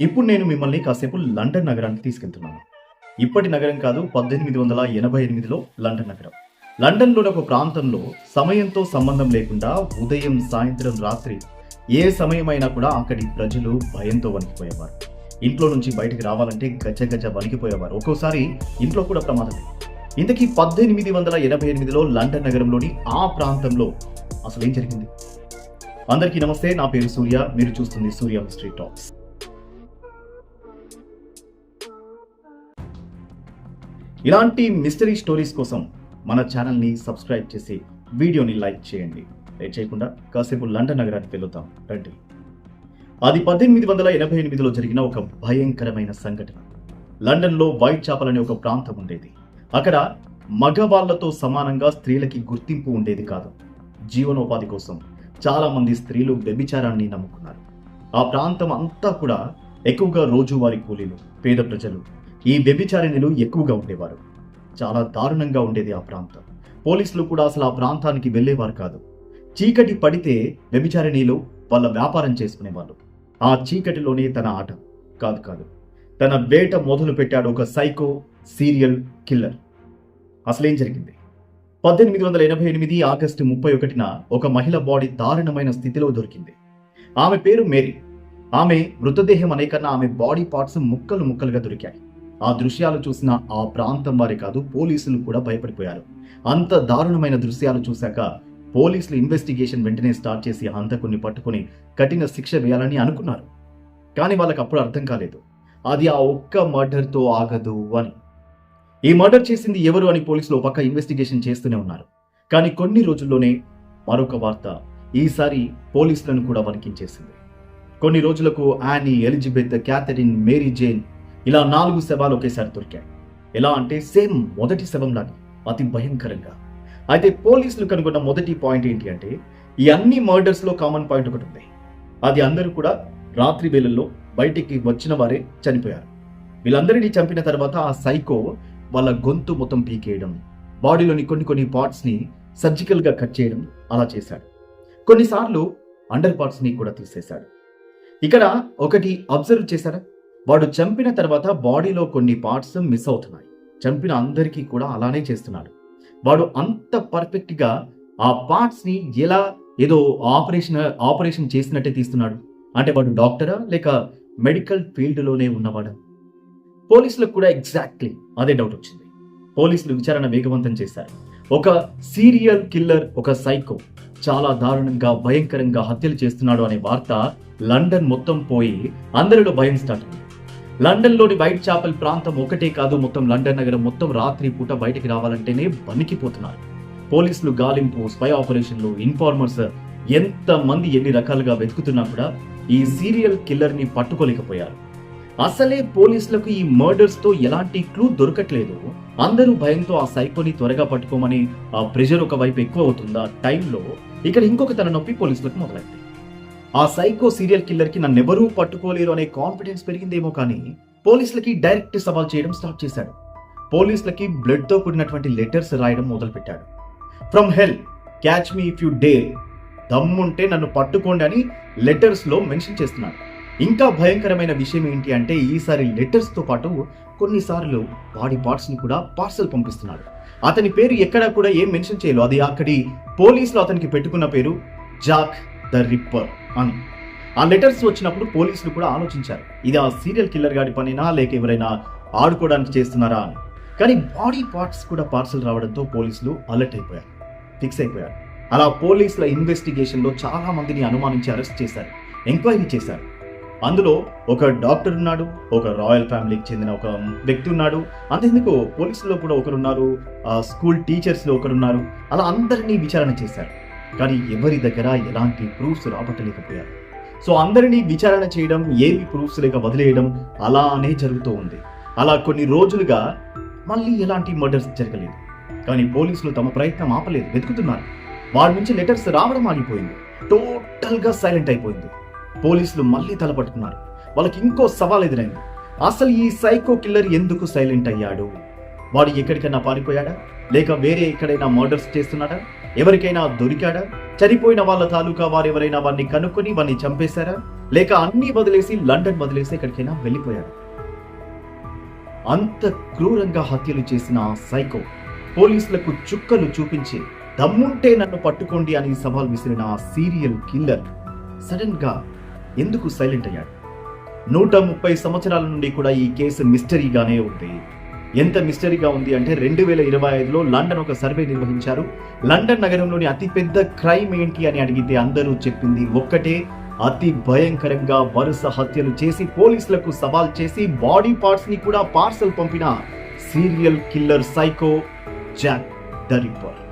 ఇప్పుడు నేను మిమ్మల్ని కాసేపు లండన్ నగరానికి తీసుకెళ్తున్నాను. ఇప్పటి నగరం కాదు పద్దెనిమిది వందల ఎనభై ఎనిమిదిలో లండన్ నగరం. లండన్లోని ఒక ప్రాంతంలో సమయంతో సంబంధం లేకుండా ఉదయం సాయంత్రం రాత్రి ఏ సమయమైనా కూడా అక్కడి ప్రజలు భయంతో వణికిపోయేవారు. ఇంట్లో నుంచి బయటికి రావాలంటే గజ గజ వణికిపోయేవారు. ఒక్కోసారి ఇంట్లో కూడా ప్రమాదమే ఇంతకీ పద్దెనిమిది వందల ఎనభై ఎనిమిదిలో లండన్ నగరంలోని ఆ ప్రాంతంలో అసలు ఏం జరిగింది? అందరికీ నమస్తే నా పేరు సూర్య. మీరు చూస్తుంది సూర్య స్ట్రీట్ టాక్స్. ఇలాంటి మిస్టరీ స్టోరీస్ కోసం మన ఛానల్ని సబ్స్క్రైబ్ చేసి వీడియోని లైక్ చేయండి. లైక్ చేయకుండా కాసేపు లండన్ నగరానికి వెళ్తాం రండి. అది పద్దెనిమిది వందల ఎనభై ఎనిమిదిలో జరిగిన ఒక భయంకరమైన సంఘటన. లండన్లో వైట్ చాపల్ అనే ఒక ప్రాంతం ఉండేది. అక్కడ మగవాళ్ళతో సమానంగా స్త్రీలకి గుర్తింపు ఉండేది కాదు. జీవనోపాధి కోసం చాలామంది స్త్రీలు వ్యభిచారాన్ని నమ్ముకున్నారు. ఆ ప్రాంతం అంతా కూడా ఎక్కువగా రోజువారీ కూలీలు పేద ప్రజలు ఈ వ్యభిచారిణులు ఎక్కువగా ఉండేవారు. చాలా దారుణంగా ఉండేది ఆ ప్రాంతం. పోలీసులు కూడా అసలు ఆ ప్రాంతానికి వెళ్ళేవారు కాదు. చీకటి పడితే వ్యభిచారిణీలు వాళ్ళ వ్యాపారం చేసుకునేవాళ్ళు. ఆ చీకటిలోనే తన ఆట. కాదు కాదు. తన వేట మొదలు పెట్టాడు ఒక సైకో సీరియల్ కిల్లర్. అసలేం జరిగింది? పద్దెనిమిది వందల ఎనభై ఎనిమిది ఆగస్టు ముప్పై ఒకటిన ఒక మహిళ బాడీ దారుణమైన స్థితిలో దొరికింది. ఆమె పేరు మేరీ. ఆమె మృతదేహం అనే కన్నా ఆమె బాడీ పార్ట్స్ ముక్కలు ముక్కలుగా దొరికాయి. ఆ దృశ్యాలు చూసిన ఆ ప్రాంతం వారే కాదు పోలీసులు కూడా భయపడిపోయారు. అంత దారుణమైన దృశ్యాలు చూశాక పోలీసులు ఇన్వెస్టిగేషన్ వెంటనే స్టార్ట్ చేసి హంతకుని పట్టుకొని కఠిన శిక్ష వేయాలని అనుకున్నారు. కానీ వాళ్ళకి అప్పుడు అర్థం కాలేదు. అది ఆ ఒక్క మర్డర్తో ఆగదు అని. ఈ మర్డర్ చేసింది ఎవరు అని పోలీసులు ఒక పక్క ఇన్వెస్టిగేషన్ చేస్తూనే ఉన్నారు. కానీ కొన్ని రోజుల్లోనే మరొక వార్త ఈసారి పోలీసులను కూడా వణికించేసింది. కొన్ని రోజులకు Annie Elizabeth Catherine Mary Jane ఇలా నాలుగు శవాలు ఒకేసారి దొరికాయి. ఎలా అంటే సేమ్ మొదటి శవంలాగా అతి భయంకరంగా. అయితే పోలీసులు కనుగొన్న మొదటి పాయింట్ ఏంటి అంటే ఈ అన్ని మర్డర్స్లో కామన్ పాయింట్ ఒకటి ఉంది. అది అందరూ కూడా రాత్రి వేళల్లో బయటికి వచ్చిన వారే చనిపోయారు. వీళ్ళందరినీ చంపిన తర్వాత ఆ సైకో వాళ్ళ గొంతు మొత్తం పీకేయడం బాడీలోని కొన్ని కొన్ని పార్ట్స్ని సర్జికల్గా సర్జికల్గా కట్ చేయడం అలా చేశాడు. కొన్నిసార్లు అండర్ పార్ట్స్ని కూడా తీసేశాడు. ఇక్కడ ఒకటి అబ్జర్వ్ చేశారా? వాడు చంపిన తర్వాత బాడీలో కొన్ని పార్ట్స్ మిస్ అవుతున్నాయి. చంపిన అందరికీ కూడా అలానే చేస్తున్నాడు. వాడు అంత పర్ఫెక్ట్గా ఆ పార్ట్స్ని ఎలా ఏదో ఆపరేషన్ ఆపరేషన్ చేసినట్టే తీస్తున్నాడు. అంటే వాడు డాక్టరా లేక మెడికల్ ఫీల్డ్లోనే ఉన్నవాడా? పోలీసులకు కూడా ఎగ్జాక్ట్లీ అదే డౌట్ వచ్చింది. పోలీసులు విచారణ వేగవంతం చేశారు. ఒక సీరియల్ కిల్లర్ ఒక సైకో చాలా దారుణంగా భయంకరంగా హత్యలు చేస్తున్నాడు అనే వార్త లండన్ మొత్తం పోయి అందరిలో భయం స్టార్ట్ అయింది. లండన్లోని వైట్ చాపల్ ప్రాంతం ఒకటే కాదు మొత్తం లండన్ నగరం మొత్తం రాత్రి పూట బయటికి రావాలంటేనే వణికిపోతున్నారు పోలీసులు గాలింపు స్పై ఆపరేషన్లు ఇన్ఫార్మర్స్ ఎంత మంది ఎన్ని రకాలుగా వెతుకుతున్నా కూడా ఈ సీరియల్ కిల్లర్ని పట్టుకోలేకపోయారు. అసలే పోలీసులకు ఈ మర్డర్స్తో ఎలాంటి క్లూ దొరకట్లేదు. అందరూ భయంతో ఆ సైకోని త్వరగా పట్టుకోమని ఆ ప్రెషర్ ఒక వైపు ఎక్కువ అవుతుందా టైంలో ఇక్కడ ఇంకొక తన నొప్పి పోలీసులకు మొదలైంది. ఆ సైకో సీరియల్ కిల్లర్కి నన్నెవరూ పట్టుకోలేరు అనే కాన్ఫిడెన్స్ పెరిగిందేమో కానీ పోలీసులకి డైరెక్ట్ సవాల్ చేయడం స్టార్ట్ చేశాడు. పోలీసులకి బ్లడ్తో కూడినటువంటి లెటర్స్ రాయడం మొదలుపెట్టాడు. From hell catch me if you dare దమ్ముంటే నన్ను పట్టుకోండి అని లెటర్స్లో మెన్షన్ చేస్తున్నాడు. ఇంకా భయంకరమైన విషయం ఏంటి అంటే ఈసారి లెటర్స్తో పాటు కొన్నిసార్లు బాడీ పార్ట్స్ని కూడా పార్సల్ పంపిస్తున్నాడు. అతని పేరు ఎక్కడా కూడా ఏం మెన్షన్ చేయలేదు. అది అక్కడి పోలీసులు అతనికి పెట్టుకున్న పేరు జాక్ ద రిప్పర్ అని. ఆ లెటర్స్ వచ్చినప్పుడు పోలీసులు కూడా ఆలోచించారు. ఇది ఆ సీరియల్ కిల్లర్ గాడి పనినా? లేక ఎవరైనా ఆడుకోవడానికి చేస్తున్నారా అని. కానీ బాడీ పార్ట్స్ కూడా పార్సల్ రావడంతో పోలీసులు అలర్ట్ అయిపోయారు. ఫిక్స్ అయిపోయారు. అలా పోలీసుల ఇన్వెస్టిగేషన్లో చాలా మందిని అనుమానించి అరెస్ట్ చేశారు. ఎంక్వైరీ చేశారు. అందులో ఒక డాక్టర్ ఉన్నాడు ఒక రాయల్ ఫ్యామిలీకి చెందిన ఒక వ్యక్తి ఉన్నాడు అంతేందుకు పోలీసుల్లో కూడా ఒకరున్నారు స్కూల్ టీచర్స్లో ఒకరున్నారు. అలా అందరినీ విచారణ చేశారు. కానీ ఎవరి దగ్గర ఎలాంటి ప్రూఫ్స్ రాబట్టలేకపోయారు. సో అందరినీ విచారణ చేయడం ఏవి ప్రూఫ్స్ లేక వదిలేయడం అలానే జరుగుతూ ఉంది. అలా కొన్ని రోజులుగా మళ్ళీ ఎలాంటి మర్డర్స్ జరగలేదు. కానీ పోలీసులు తమ ప్రయత్నం ఆపలేదు వెతుకుతున్నారు. వారి నుంచి లెటర్స్ రావడం ఆగిపోయింది. టోటల్గా సైలెంట్ అయిపోయింది. పోలీసులు మళ్ళీ తలపట్టుకున్నారు వాళ్ళకి ఇంకో సవాల్ ఎదురైంది. అసలు ఈ సైకో కిల్లర్ ఎందుకు సైలెంట్ అయ్యాడు? వాడు ఎక్కడికైనా పారిపోయాడా? లేక వేరే ఎక్కడైనా మర్డర్స్ చేస్తున్నాడా? ఎవరికైనా దొరికాడా? చనిపోయిన వాళ్ళ తాలూకా వారు ఎవరైనా వాడిని కనుక్కొని వాడిని చంపేశారా? లేక అన్ని వదిలేసి లండన్ వదిలేసి ఎక్కడికైనా వెళ్ళిపోయాడు? అంత క్రూరంగా హత్యలు చేసిన ఆ సైకో పోలీసులకు చుక్కలు చూపించి దమ్ముంటే నన్ను పట్టుకోండి అని సవాల్ విసిరిన ఆ సీరియల్ కిల్లర్ సడన్గా ఎందుకు సైలెంట్ అయ్యాడు? నూట ముప్పై సంవత్సరాల నుండి కూడా ఈ కేసు మిస్టరీగానే ఉంది ఎంత మిస్టరీగా ఉంది అంటే రెండు వేల ఇరవై ఐదులో లండన్ ఒక సర్వే నిర్వహించారు. లండన్ నగరంలోని అతిపెద్ద క్రైమ్ ఏంటి అని అడిగితే అందరూ చెప్పింది ఒక్కటే అతి భయంకరంగా వరుస హత్యలు చేసి పోలీసులకు సవాల్ చేసి బాడీ పార్ట్స్ని కూడా పార్సల్ పంపిన serial killer psycho Jack the Ripper